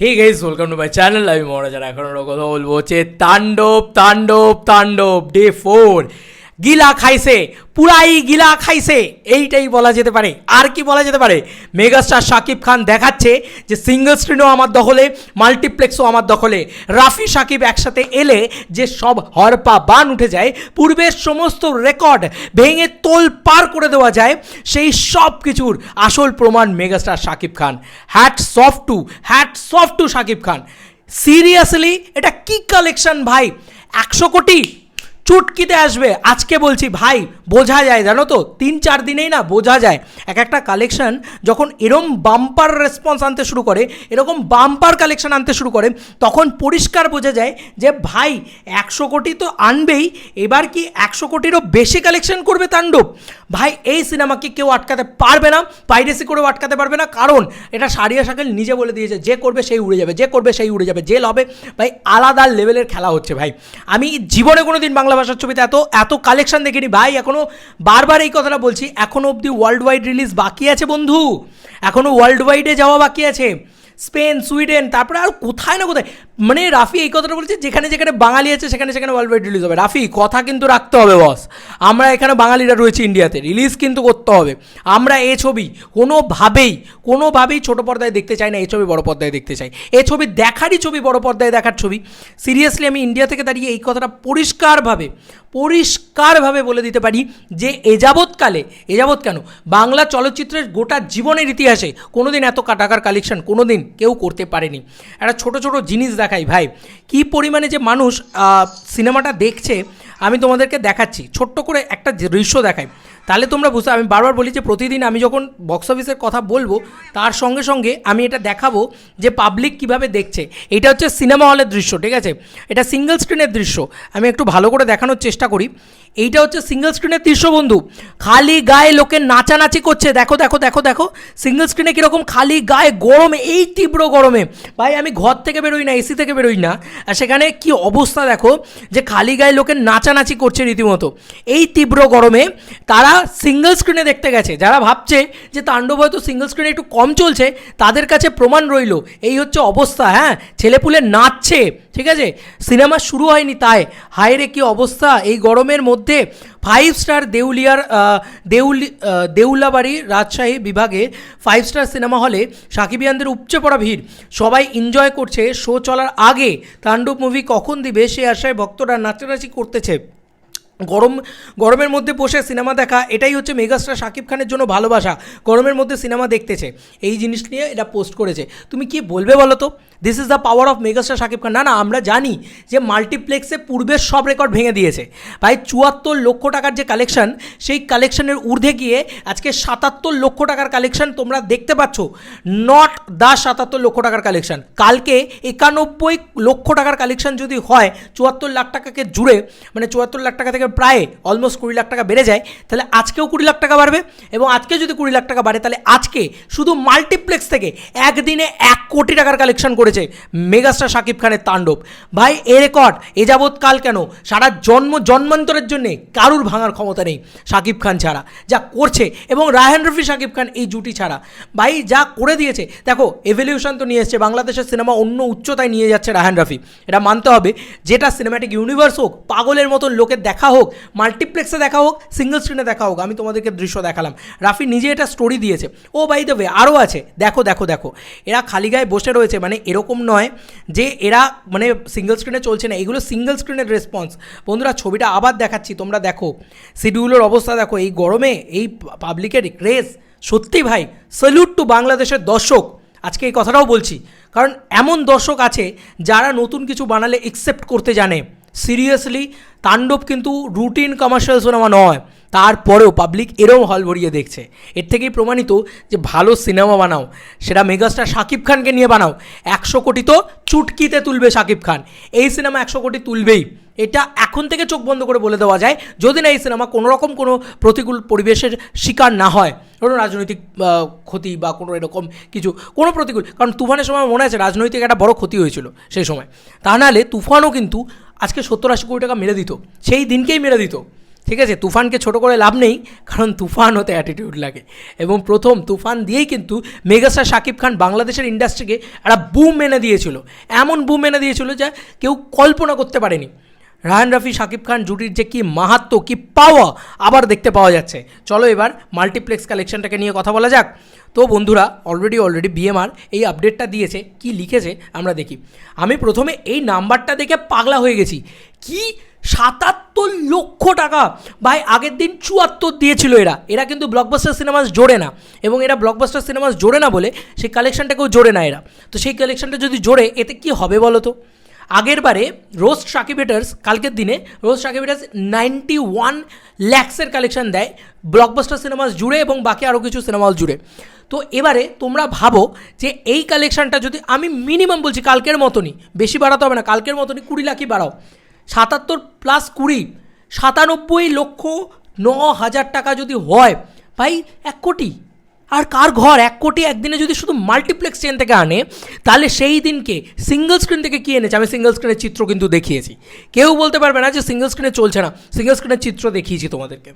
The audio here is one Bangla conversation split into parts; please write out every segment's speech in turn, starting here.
Hey guys welcome to my channel আমি মহারাজার এখন আমরা কথা বলব হচ্ছে তাণ্ডব তাণ্ডব তাণ্ডব ডে ফোর গিলা খাইছে, পুরাই গিলা খাইছে, এইটাই বলা যেতে পারে। আর কি বলা যেতে পারে? মেগাস্টার শাকিব খান দেখাচ্ছে যে সিঙ্গল স্ক্রিনও আমার দখলে, মাল্টিপ্লেক্সও আমার দখলে। রাফি শাকিব একসাথে এলে যে সব হরপা বান উঠে যায়, পূর্বের সমস্ত রেকর্ড ভেঙে তোল পার করে দেওয়া যায়, সেই সব কিছুর আসল প্রমাণ মেগাস্টার শাকিব খান। Hat soft two hat soft two Shakib Khan. Seriously এটা কি কালেকশন ভাই? একশো কোটি? চুটকিতে আসবে। আজকে বলছি ভাই বোঝা যায়, জানো তো? তিন, চার দিনেই না বোঝা যায়। এক একটা কালেকশন যখন এরম বাম্পার রেসপন্স আনতে শুরু করে, এরকম বাম্পার কালেকশন আনতে শুরু করে, তখন পরিষ্কার বোঝা যায় যে, ভাই, একশো কোটি তো আনবেই, এবার কি একশো কোটিরও বেশি কালেকশন করবে তাণ্ডব? ভাই, এই সিনেমাকে কেউ আটকাতে পারবে না পাইরেসি করেও আটকাতে পারবে না, কারণ এটা সারিয়া শাকেল নিজে বলে দিয়েছে, যে করবে সেই উড়ে যাবে, যে করবে সেই উড়ে যাবে জেল হবে ভাই, আলাদা লেভেলের খেলা হচ্ছে, ভাই। আমি জীবনে কোনো দিন বাংলা ভাষার ছবিতে এত এত কালেকশন দেখিনি। ভাই এখনও বারবার এই কথাটা বলছি এখনও অবধি ওয়ার্ল্ড ওয়াইড রিলিজ বাকি আছে বন্ধু। এখনও ওয়ার্ল্ড ওয়াইডে যাওয়া বাকি আছে। স্পেন, সুইডেন, তারপরে আর কোথায় না কোথায় মানে রাফি এই কথাটা বলছে, যেখানে যেখানে বাঙালি আছে, সেখানে সেখানে ওয়ার্ল্ড ওয়াইড রিলিজ হবে। রাফি, কথা কিন্তু রাখতে হবে বস আমরা এখানে বাঙালিরা রয়েছে ইন্ডিয়াতে রিলিজ কিন্তু করতে হবে। আমরা এ ছবি কোনোভাবেই কোনোভাবেই ছোটো পর্দায় দেখতে চাই না, এ ছবি বড় পর্দায় দেখতে চাই। এ ছবি দেখারই ছবি, বড় পর্দায় দেখার ছবি। সিরিয়াসলি আমি ইন্ডিয়া থেকে দাঁড়িয়ে এই কথাটা পরিষ্কারভাবে পরিষ্কারভাবে বলে দিতে পারি যে এযাবৎকালে এযাবৎ কেন? বাংলা চলচ্চিত্রের গোটা জীবনের ইতিহাসে কোনোদিন এত টাকার কালেকশন কোনোদিন কেউ করতে পারেনি। একটা ছোট ছোট জিনিস দেখাই ভাই। কি পরিমাণে যে মানুষ সিনেমাটা দেখছে, আমি তোমাদেরকে দেখাচ্ছি। ছোট্ট করে একটা দৃশ্য দেখাই। তাহলে তোমরা বুঝতে, আমি বারবার বলি যে প্রতিদিন আমি যখন বক্স অফিসের কথা বলব, তার সঙ্গে সঙ্গে আমি এটা দেখাবো যে পাবলিক কীভাবে দেখছে। এটা হচ্ছে সিনেমা হলের দৃশ্য, ঠিক আছে? এটা সিঙ্গেল স্ক্রিনের দৃশ্য। আমি একটু ভালো করে দেখানোর চেষ্টা করি। এইটা হচ্ছে সিঙ্গেল স্ক্রিনের দৃশ্য বন্ধু। খালি গায়ে লোকে নাচানাচি করছে। দেখো দেখো দেখো দেখো সিঙ্গেল স্ক্রিনে কীরকম খালি গায়ে গরমে, এই তীব্র গরমে। ভাই, আমি ঘর থেকে বেরোই না এসি থেকে বেরোই না। আর সেখানে কি অবস্থা দেখো, যে খালি গায়ে লোকে নাচানাচি করছে রীতিমতো। এই তীব্র গরমে তারা সিঙ্গেল স্ক্রিনে দেখতে গেছে। যারা ভাবছে যে তাণ্ডব হয়তো সিঙ্গেল স্ক্রিনে একটু কম চলছে, তাদের কাছে প্রমাণ রইল। এই হচ্ছে অবস্থা হ্যাঁ? ছেলেপুলে নাচছে, ঠিক আছে? সিনেমা শুরু হয়নি তাই। হায় রে, কি অবস্থা? এই গরমের মধ্যে ফাইভ স্টার দেউলিয়ার দেউলি দেউলাবাড়ি রাজশাহী বিভাগে ফাইভ স্টার সিনেমা হলে সাকিবিয়ানদের উপচে পড়া ভিড়। সবাই এনজয় করছে শো চলার আগে তাণ্ডব মুভি কখন দিবে সে আশায় ভক্তরা নাচানাচি করতেছে। গরম, গরমের মধ্যে বসে সিনেমা দেখা, এটাই হচ্ছে মেগাস্টার শাকিব খানের জন্য ভালোবাসা। গরমের মধ্যে সিনেমা দেখতেছে। এই জিনিস নিয়ে এটা পোস্ট করেছে। তুমি কি বলবে বলো তো? This is the power of megastar Shakib Khan. না না, আমরা জানি যে মাল্টিপ্লেক্সে পূর্বের সব রেকর্ড ভেঙে দিয়েছে। ভাই, চুয়াত্তর লক্ষ টাকার যে কালেকশন সেই কালেকশনের ঊর্ধ্বে গিয়ে আজকে সাতাত্তর লক্ষ টাকার কালেকশন তোমরা দেখতে পাচ্ছ। নট দ্য সাতাত্তর লক্ষ টাকার কালেকশন কালকে একানব্বই লক্ষ টাকার কালেকশন যদি হয়, চুয়াত্তর লাখ টাকাকে জুড়ে মানে চুয়াত্তর লাখ টাকা থেকে প্রায় অলমোস্ট কুড়ি লাখ টাকা বেড়ে যায়, তাহলে আজকেও কুড়ি লাখ টাকা বাড়বে এবং আজকে যদি কুড়ি লাখ টাকা বাড়ে, তাহলে আজকে শুধু মাল্টিপ্লেক্স থেকে একদিনে এক কোটি টাকার কালেকশন করেছে মেগাস্টার শাকিব খানের তাণ্ডব। ভাই, এ রেকর্ড এ যাবৎ কাল কেন? সারা জন্ম, জন্মান্তরের জন্যে কারুর ভাঙার ক্ষমতা নেই শাকিব খান ছাড়া। যা করছে এবং রায়হান রফি শাকিব খান এই জুটি ছাড়া। ভাই, যা করে দিয়েছে, দেখো এভলিউশন তো নিয়ে এসছে, বাংলাদেশের সিনেমা অন্য উচ্চতায় নিয়ে যাচ্ছে রায়হান রফি। এটা মানতে হবে, যেটা সিনেমাটিক ইউনিভার্স হোক, পাগলের মতন লোকের দেখা হোক মাল্টিপ্লেক্সে দেখা হোক সিঙ্গেল স্ক্রিনে দেখা হোক, আমি তোমাদেরকে দৃশ্য দেখালাম। রাফি নিজে এটা স্টোরি দিয়েছে। ও বাই ওয়ে আরও আছে। দেখো দেখো দেখো। এরা খালি গায়ে বসে রয়েছে মানে এরকম নয় যে এরা মানে সিঙ্গেল স্ক্রিনে চলছে না। এগুলো সিঙ্গেল স্ক্রিনের রেসপন্স বন্ধুরা, ছবিটা আবার দেখাচ্ছি, তোমরা দেখো। শিডিউলের অবস্থা দেখো, এই গরমে, এই পাবলিকের ক্রেজ সত্যি ভাই স্যালুট টু বাংলাদেশের দর্শক। আজকে এই কথাটাও বলছি। কারণ এমন দর্শক আছে, যারা নতুন কিছু বানালে একসেপ্ট করতে জানে। সিরিয়াসলি তাণ্ডব কিন্তু রুটিন কমার্শিয়াল সিনেমা নয়। তারপরেও পাবলিক এরম হল ভরিয়ে দেখছে। এর থেকেই প্রমাণিত যে ভালো সিনেমা বানাও। সেটা মেগাস্টার শাকিব খানকে নিয়ে বানাও। একশো কোটি তো চুটকিতে তুলবে শাকিব খান। এই সিনেমা একশো কোটি তুলবেই। এটা এখন থেকে চোখ বন্ধ করে বলে দেওয়া যায়, যদি না এই সিনেমা কোনো রকম কোনো প্রতিকূল পরিবেশের শিকার না হয়। কোনো রাজনৈতিক ক্ষতি বা কোনো এরকম কিছু, কোনো প্রতিকূল, কারণ তুফানের সময় মনে আছে রাজনৈতিক একটা বড় ক্ষতি হয়েছিল সেই সময়। তা নাহলে তুফানও কিন্তু আজকে সত্তর আশি কোটি টাকা মেরে দিত, সেই দিনকেই মেরে দিত। ঠিক আছে? তুফানকে ছোট করে লাভ নেই, কারণ তুফান হতে অ্যাটিটিউড লাগে। এবং প্রথম তুফান দিয়েই কিন্তু মেগাস্টার শাকিব খান বাংলাদেশের ইন্ডাস্ট্রিকে একটা বুম এনে দিয়েছিল। এমন বুম এনে দিয়েছিল যা কেউ কল্পনা করতে পারেনি। রাহান রাফি, শাকিব খান জুটির যে কি মাহাত্ম কি পাওয়া আবার দেখতে পাওয়া যাচ্ছে। চলো এবার মাল্টিপ্লেক্স কালেকশনটাকে নিয়ে কথা বলা যাক। তো বন্ধুরা অলরেডি অলরেডি বিএমআর এই আপডেটটা দিয়েছে, কি লিখেছে আমরা দেখি। আমি প্রথমে এই নাম্বারটা দেখে পাগলা হয়ে গেছি। কি? সাতাত্তর লক্ষ টাকা। ভাই, আগের দিন চুয়াত্তর দিয়েছিল এরা। এরা কিন্তু ব্লকবাস্টার সিনেমাস জোড়ে না। এবং এরা ব্লকবাস্টার সিনেমাস জোড়ে না বলে সেই কালেকশনটাকেও জোড়ে না এরা। তো সেই কালেকশনটা যদি জোড়ে, এতে কি হবে বলো তো? আগের বারে রোস্ট সাকিব হেটার্স, কালকের দিনে roast Shakib haters ninety one ল্যাক্সের collection দেয় ব্লকবাস্টার সিনেমাস জুড়ে এবং বাকি আরও কিছু সিনেমাস জুড়ে। তো এবারে তোমরা ভাবো যে এই কালেকশনটা যদি আমি মিনিমাম বলছি কালকের মতনই, বেশি বাড়াতে হবে না, কালকের মতনই কুড়ি লাখই বাড়াও। সাতাত্তর প্লাস কুড়ি, সাতানব্বই লক্ষ ন হাজার টাকা যদি হয়, ভাই, এক কোটি। আর কার ঘর? এক কোটি একদিনে যদি শুধু মাল্টিপ্লেক্স চেন থেকে আনে, তাহলে সেই দিনকে সিঙ্গল স্ক্রিন থেকে কী এনেছে? আমি সিঙ্গল স্ক্রিনের চিত্র কিন্তু দেখিয়েছি। কেউ বলতে পারবে না যে সিঙ্গল স্ক্রিনে চলছে না। সিঙ্গল স্ক্রিনের চিত্র দেখিয়েছি তোমাদেরকে।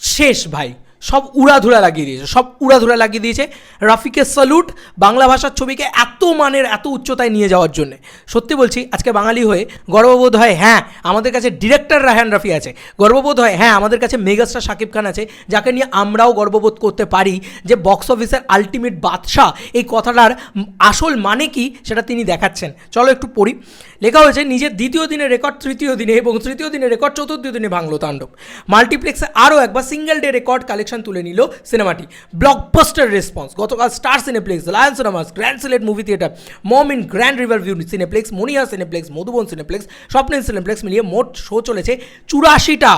শেষ ভাই। সব উড়াধুরা লাগিয়ে দিয়েছে, সব উড়াধুরা লাগিয়ে দিয়েছে। রাফিকে স্যালুট বাংলা ভাষার ছবিকে এত মানের, এত উচ্চতায় নিয়ে যাওয়ার জন্য। সত্যি বলছি, আজকে বাঙালি হয়ে গর্ববোধ হয় হ্যাঁ আমাদের কাছে ডিরেক্টর রাহান রাফি আছে। গর্ববোধ হয় হ্যাঁ আমাদের কাছে মেগাস্টার শাকিব খান আছে, যাকে নিয়ে আমরাও গর্ববোধ করতে পারি যে বক্স অফিসের আলটিমেট বাদশাহ, এই কথাটার আসল মানে কি সেটা তিনি দেখাচ্ছেন। চলো একটু পড়ি। লেখা হয়েছে, নিজের দ্বিতীয় দিনে রেকর্ড তৃতীয় দিনে এবং তৃতীয় দিনে রেকর্ড চতুর্থ দিনে ভাঙলো তাণ্ডব। মাল্টিপ্লেক্সে আরও একবার সিঙ্গেল ডে রেকর্ড কালেকশন তুলে নিল সিনেমাটি ব্লকবাস্টার রেসপন্স গতকাল Star Cineplex Lion Cinemas Grand Sylhet movie theatre Momo Inn Grand River View Cineplex Monia Cineplex Madhuban Cineplex Swapnin Cineplex মিলিয়ে মোট শো চলেছে চুরাশিটা।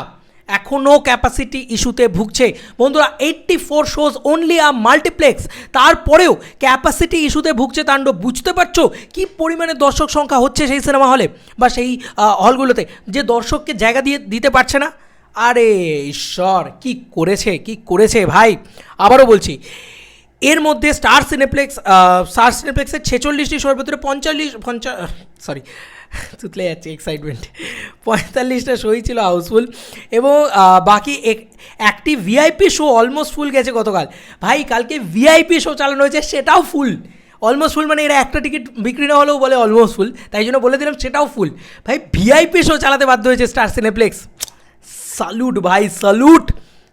এখনও ক্যাপাসিটি ইস্যুতে ভুগছে। বন্ধুরা eighty four shows only a multiplex তারপরেও ক্যাপাসিটি ইস্যুতে ভুগছে তাণ্ডব। বুঝতে পারছ কি পরিমাণে দর্শক সংখ্যা হচ্ছে সেই সিনেমা হলে বা সেই হলগুলোতে যে দর্শককে জায়গা দিয়ে দিতে পারছে না। আরে ঈশ্বর, কি করেছে কি করেছে ভাই? আবারও বলছি, এর মধ্যে স্টার সিনেপ্লেক্স স্টার সিনেপ্লেক্সের ছেচল্লিশটি শোর ভেতরে পঞ্চাল্লিশ, পঞ্চা সরি তুতলে যাচ্ছে এক্সাইটমেন্ট পঁয়তাল্লিশটা শোই ছিল হাউসফুল এবং বাকি এক- একটি ভিআইপি শো অলমোস্ট ফুল গেছে গতকাল। ভাই, কালকে ভিআইপি শো চালানো হয়েছে, সেটাও ফুল অলমোস্ট ফুল মানে এরা একটা টিকিট বিক্রি না হলেও বলে অলমোস্ট ফুল তাই জন্য বলে দিলাম সেটাও ফুল ভাই ভিআইপি শো চালাতে বাধ্য হয়েছে স্টার সিনেপ্লেক্স সালুট ভাই সালুট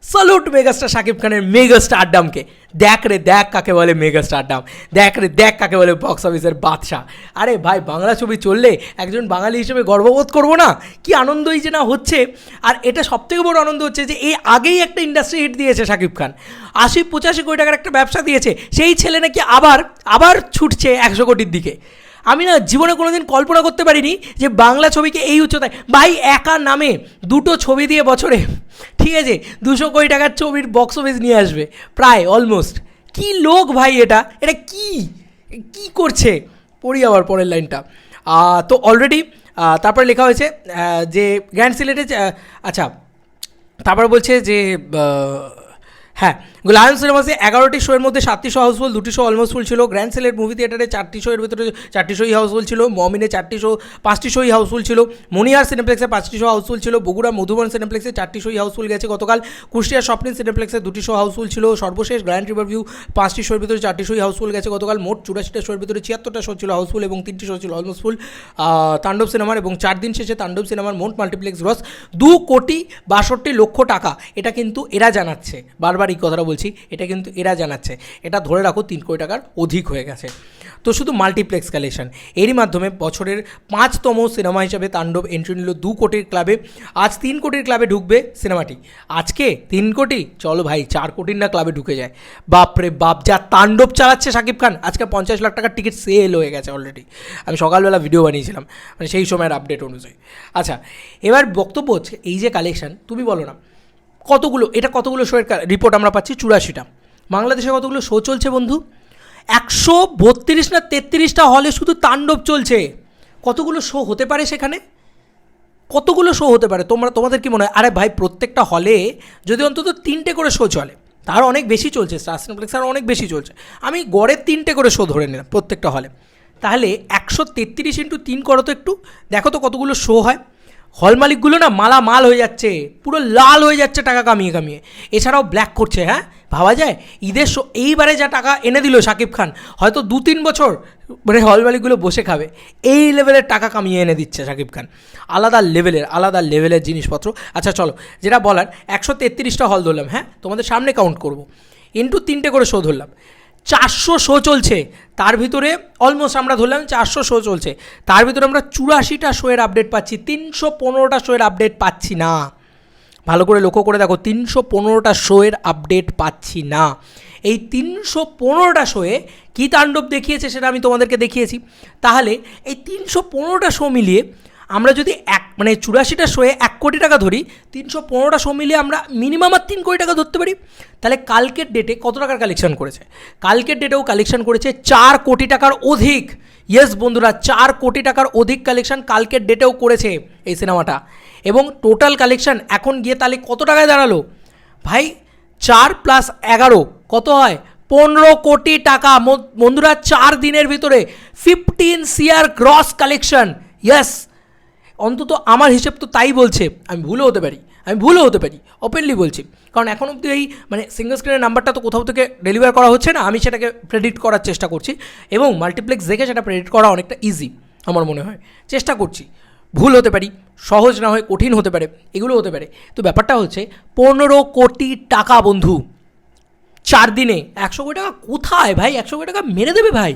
সালুট মেগাস্টার শাকিব খানের মেগাস্টার আড্ডামকে দেখ রে দেখ কাকে বলে মেগাস্টার আড্ডাম দেখ রে দেখ কাকে বলে বক্স অফিসের বাদশাহ আরে ভাই বাংলা ছবি চললে একজন বাঙালি হিসেবে গর্ববোধ করব না কি আনন্দই যে না হচ্ছে আর এটা সবথেকে বড় আনন্দ হচ্ছে যে এই আগেই একটা ইন্ডাস্ট্রি হিট দিয়েছে শাকিব খান আশি পঁচাশি কোটি টাকার একটা ব্যবসা দিয়েছে সেই ছেলে নাকি আবার আবার ছুটছে একশো কোটির দিকে। আমি না জীবনে কোনোদিন কল্পনা করতে পারিনি যে বাংলা ছবিকে এই উচ্চতায়, ভাই একা নামে দুটো ছবি দিয়ে বছরে, ঠিক আছে, দুশো কোটি টাকার ছবির বক্স অফিস নিয়ে আসবে, প্রায় অলমোস্ট কি লোক ভাই এটা? এটা কি? কি করছে? পড়ি আবার পরের লাইনটা। তো অলরেডি তারপরে লেখা হয়েছে যে গ্র্যান্ড সিলেটে আচ্ছা তারপর বলছে যে হ্যাঁ লায়ন সিনেমাসে এগারোটি শোয়ের মধ্যে সাতটি শো হাউসফুল, দুটি শো অলমোস্ট ফুল ছিল। গ্র্যান্ড সিলেট মুভি থিয়েটারে চারটি শোয়ের ভিতরে চারটি শোই হাউসফুল ছিল। মমিনে চারটি শো, পাঁচটি শোই হাউসফুল ছিল। মনিহার সিনেপ্লেক্সে পাঁচটি শো হাউসফুল ছিল। বগুড়া মধুবন সিনেপ্লেক্সে চারটি শোই হাউসফুল গেছে গতকাল। কুষ্টিয়া স্বপ্নিন সিনেপ্লেক্সে দুটি শো হাউসফুল ছিল। সর্বশেষ গ্র্যান্ড রিভার ভিউ পাঁচটি শোয়ের ভিতরে চারটি শোই হাউসফুল গেছে গতকাল। মোট চুরাশিটা শোয়ের ভিতরে ছিয়াত্তরটা শো ছিল হাউসফুল এবং তিনটি শো ছিল অলমোস্ট ফুল। তাণ্ডব সিনেমার এবং চার দিন শেষে তাণ্ডব সিনেমার মোট মাল্টিপ্লেক্স গ্রস দু কোটি বাষট্টি লক্ষ টাকা। এটা কিন্তু এরা জানাচ্ছে। বারবার এই কথাটা বলছি, এটা কিন্তু এরা জানাচ্ছে। এটা ধরে রাখো, তিন কোটি টাকার অধিক হয়ে গেছে। তো শুধু মাল্টিপ্লেক্স কালেকশন এরই মাধ্যমে বছরের পাঁচতম সিনেমা হিসাবে তাণ্ডব এন্ট্রি নিল দু কোটির ক্লাবে আজ তিন কোটির ক্লাবে ঢুকবে সিনেমাটি আজকে তিন কোটি? চলো ভাই, চার কোটির না ক্লাবে ঢুকে যায়। বাপরে বাপ, যা তাণ্ডব চালাচ্ছে শাকিব খান, আজকে পঞ্চাশ লাখ টাকার টিকিট সেল হয়ে গেছে অলরেডি আমি সকালবেলা ভিডিও বানিয়েছিলাম মানে সেই সময়ের আপডেট অনুযায়ী। আচ্ছা এবার বক্তব্য হচ্ছে, এই যে কালেকশন তুমি বলো না কতগুলো, এটা কতগুলো শোয়ের রিপোর্ট আমরা পাচ্ছি? চুরাশিটা। বাংলাদেশে কতগুলো শো চলছে বন্ধু? একশো বত্রিশ না তেত্রিশটা হলে শুধু তাণ্ডব চলছে। কতগুলো শো হতে পারে সেখানে? কতগুলো শো হতে পারে? তোমরা, তোমাদের কি মনে হয়? আরে ভাই, প্রত্যেকটা হলে যদি অন্তত তিনটে করে শো চলে, তার অনেক বেশি চলছে। স্টার আর অনেক বেশি চলছে। আমি গড়ে তিনটে করে শো ধরে নিলাম প্রত্যেকটা হলে তাহলে একশো তেত্রিশ ইন্টু তিন করো তো একটু। দেখো তো কতগুলো শো হয়। হল মালিকগুলো না মালা মাল হয়ে যাচ্ছে, পুরো লাল হয়ে যাচ্ছে টাকা কামিয়ে কামিয়ে। এছাড়াও ব্ল্যাক করছে হ্যাঁ? ভাবা যায়? ঈদের এইবারে যা টাকা এনে দিল শাকিব খান, হয়তো দু তিন বছর মানে হল মালিকগুলো বসে খাবে। এই লেভেলের টাকা কামিয়ে এনে দিচ্ছে শাকিব খান। আলাদা লেভেলের আলাদা লেভেলের জিনিসপত্র। আচ্ছা চলো, যেটা বলার, একশো তেত্রিশটা হল ধরলাম হ্যাঁ? তোমাদের সামনে কাউন্ট করব। ইন্টু তিনটে করে শো ধরলাম। চারশো শো চলছে। তার ভিতরে অলমোস্ট আমরা ধরলাম চারশো শো চলছে। তার ভিতরে আমরা চুরাশিটা শোয়ের আপডেট পাচ্ছি, তিনশো পনেরোটা শোয়ের আপডেট পাচ্ছি না। ভালো করে লক্ষ্য করে দেখো, তিনশো পনেরোটা শোয়ের আপডেট পাচ্ছি না। এই তিনশো পনেরোটা শোয়ে কী তাণ্ডব দেখিয়েছে সেটা আমি তোমাদেরকে দেখিয়েছি। তাহলে এই তিনশো পনেরোটা শো মিলিয়ে আমরা যদি এক মানে চুরাশিটা শোয়ে এক কোটি টাকা ধরি, তিনশো পনেরোটা শো মিলিয়ে আমরা মিনিমাম আর তিন কোটি টাকা ধরতে পারি। তাহলে কালকের ডেটে কত টাকার কালেকশন করেছে? কালকের ডেটেও কালেকশন করেছে চার কোটি টাকার অধিক। ইয়েস বন্ধুরা, চার কোটি টাকার অধিক কালেকশন কালকের ডেটেও করেছে এই সিনেমাটা এবং টোটাল কালেকশন এখন গিয়ে তাহলে কত টাকায় দাঁড়াল? ভাই, চার প্লাস এগারো, কত হয়? পনেরো কোটি টাকা। বন্ধুরা, চার দিনের ভিতরে ফিফটিন সিয়ার গ্রস কালেকশন ইয়েস অন্তত আমার হিসেব তো তাই বলছে। আমি ভুলও হতে পারি। আমি ভুলও হতে পারি। ওপেনলি বলছি। কারণ এখন অব্দি এই মানে সিঙ্গল স্ক্রিনের নাম্বারটা তো কোথাও থেকে ডেলিভার করা হচ্ছে না। আমি সেটাকে প্রেডিক্ট করার চেষ্টা করছি। এবং মাল্টিপ্লেক্স দেখে সেটা প্রেডিক্ট করা অনেকটা ইজি আমার মনে হয়। চেষ্টা করছি। ভুল হতে পারি। সহজ না হয় কঠিন হতে পারে। এগুলো হতে পারে। তো ব্যাপারটা হচ্ছে, পনেরো কোটি টাকা বন্ধু। চার দিনে একশো কোটি টাকা কোথায় ভাই? একশো কোটি টাকা মেরে দেবে ভাই।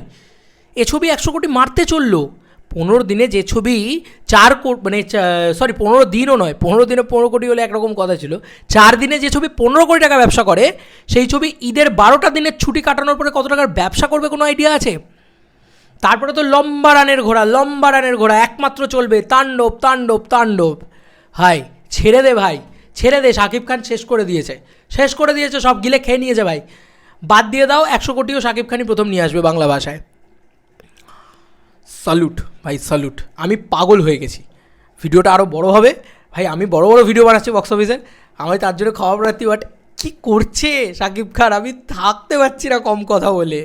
এ ছবি একশো কোটি মারতে চলল। পনেরো দিনে যে ছবি চার কোটি মানে সরি পনেরো দিনও নয়, পনেরো দিনে পনেরো কোটি হলে একরকম কথা ছিল। চার দিনে যে ছবি পনেরো কোটি টাকা ব্যবসা করে, সেই ছবি ঈদের বারোটা দিনের ছুটি কাটানোর পরে কত টাকার ব্যবসা করবে কোনো আইডিয়া আছে? তারপরে তো লম্বা রানের ঘোড়া, লম্বা রানের ঘোড়া, একমাত্র চলবে তাণ্ডব তাণ্ডব তাণ্ডব। হাই, ছেড়ে দে ভাই, ছেড়ে দে, শাকিব খান শেষ করে দিয়েছে। শেষ করে দিয়েছে, সব গিলে খেয়ে নিয়েছে ভাই। বাদ দিয়ে দাও, একশো কোটিও শাকিব খানই প্রথম নিয়ে আসবে বাংলা ভাষায়। স্যালুট ভাই স্যালুট আমি পাগল হয়ে গেছি। ভিডিওটা আরও বড় হবে। ভাই, আমি বড় বড় ভিডিও বানাচ্ছি বক্স অফিসে আমি তার জন্য খাওয়া প্রার্থী বাট কী করছে সাকিব খান? আমি থাকতে পারছি না কম কথা বলে।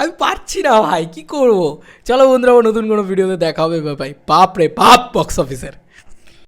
আমি পারছি না ভাই, কী করব? চলো বন্ধুরা নতুন কোনো ভিডিওতে দেখা হবে, ভাই। বাপ রে বাপ বক্স অফিসের